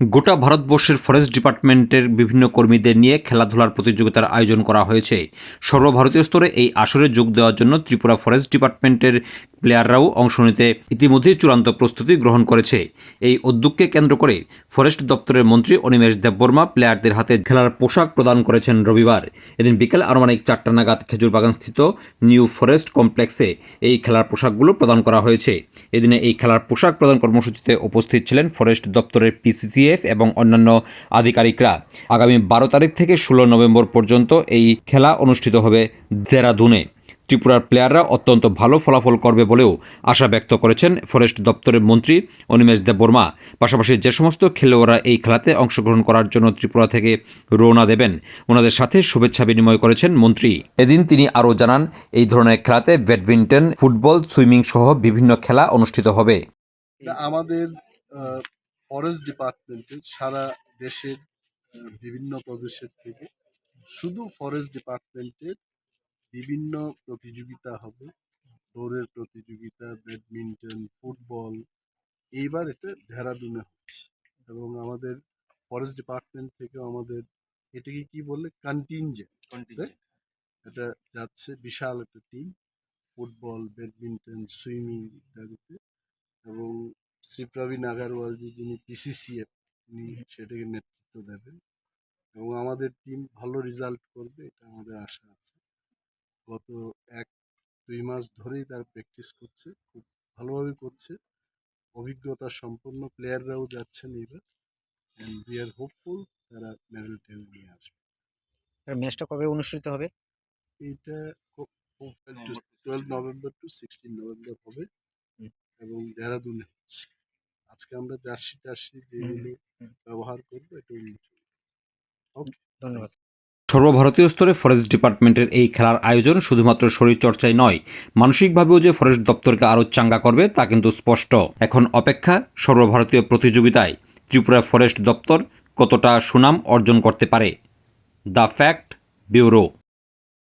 গোটা ভারতবর্ষের ফরেস্ট ডিপার্টমেন্টের বিভিন্ন কর্মীদের নিয়ে খেলাধুলার প্রতিযোগিতার আয়োজন করা হয়েছে। সর্বভারতীয় স্তরে এই আসরে যোগ দেওয়ার জন্য ত্রিপুরা ফরেস্ট ডিপার্টমেন্টের প্লেয়াররাও অংশ নিতে ইতিমধ্যেই চূড়ান্ত প্রস্তুতি গ্রহণ করেছে। এই উদ্যোগকে কেন্দ্র করে ফরেস্ট দপ্তরের মন্ত্রী অনিমেষ দেববর্মা প্লেয়ারদের হাতে খেলার পোশাক প্রদান করেছেন রবিবার। এদিন বিকেল আনুমানিক চারটা নাগাদ খেজুরবাগানস্থিত নিউ ফরেস্ট কমপ্লেক্সে এই খেলার পোশাকগুলো প্রদান করা হয়েছে। এদিনে এই খেলার পোশাক প্রদান কর্মসূচিতে উপস্থিত ছিলেন ফরেস্ট দপ্তরের পিসিসিএফ এবং অন্যান্য আধিকারিকরা। আগামী বারো তারিখ থেকে ষোলো নভেম্বর পর্যন্ত এই খেলা অনুষ্ঠিত হবে দেরাদুনে। ত্রিপুরার প্লেয়াররা অত্যন্ত ভালো ফলাফল করবে বলেও আশা ব্যক্ত করেছেন ফরেস্ট দপ্তরের মন্ত্রী অনিমেষ দেববর্মা। পাশাপাশি যে সমস্ত খেলোয়াড়রা এই খেলাতে অংশগ্রহণ করার জন্য ত্রিপুরা থেকে রওনা দেবেন ওনাদের সাথে শুভেচ্ছা বিনিময় করেছেন মন্ত্রী। এদিন তিনি আরও জানান এই ধরনের খেলাতে ব্যাডমিন্টন ফুটবল সুইমিং সহ বিভিন্ন খেলা অনুষ্ঠিত হবে। আমাদের ফরেস্ট ডিপার্টমেন্টের সারা দেশের বিভিন্ন প্রদেশের থেকে শুধু ফরেস্ট ডিপার্টমেন্টের বিভিন্ন প্রতিযোগিতা হবে। দৌড়ের প্রতিযোগিতা ব্যাডমিন্টন ফুটবল এইবার এটা দেহরাদুনে হচ্ছে। এবং আমাদের ফরেস্ট ডিপার্টমেন্ট থেকে আমাদের এটাকে কি বললে কন্টিনজেন্ট এটা যাচ্ছে বিশাল একটা টিম ফুটবল ব্যাডমিন্টন সুইমিং ইত্যাদিতে। এবং শ্রী প্রবীণ আগারওয়ালজি যিনি পিসিসিএফ উনি সেটাকে নেতৃত্ব দেবেন। এবং আমাদের টিম ভালো রেজাল্ট করবে এটা আমাদের আশা আছে। গত এক দুই মাস ধরেই তার প্র্যাকটিস করছে খুব ভালোভাবে করছে। অভিজ্ঞতা সম্পন্ন প্লেয়াররাও যাচ্ছেন এবার অ্যান্ড উই আর হোপফুল তারা মেডেল টেল নিয়ে আসবে। আর ম্যাচটা কবে অনুষ্ঠিত হবে? এইটা twelve November to sixteen November হবে। এবং দেহরাদুনে হচ্ছে। আজকে আমরা জার্সি টার্সি যেগুলো। ব্যবহার করব এটা উন্মোচন ধন্যবাদ। সর্বভারতীয় স্তরে ফরেস্ট ডিপার্টমেন্টের এই খেলার আয়োজন শুধুমাত্র শরীরচর্চায় নয়, মানসিকভাবেও যে ফরেস্ট দপ্তরকে আরও চাঙ্গা করবে তা কিন্তু স্পষ্ট। এখন অপেক্ষা সর্বভারতীয় প্রতিযোগিতায় ত্রিপুরা ফরেস্ট দপ্তর কতটা সুনাম অর্জন করতে পারে? The fact bureau.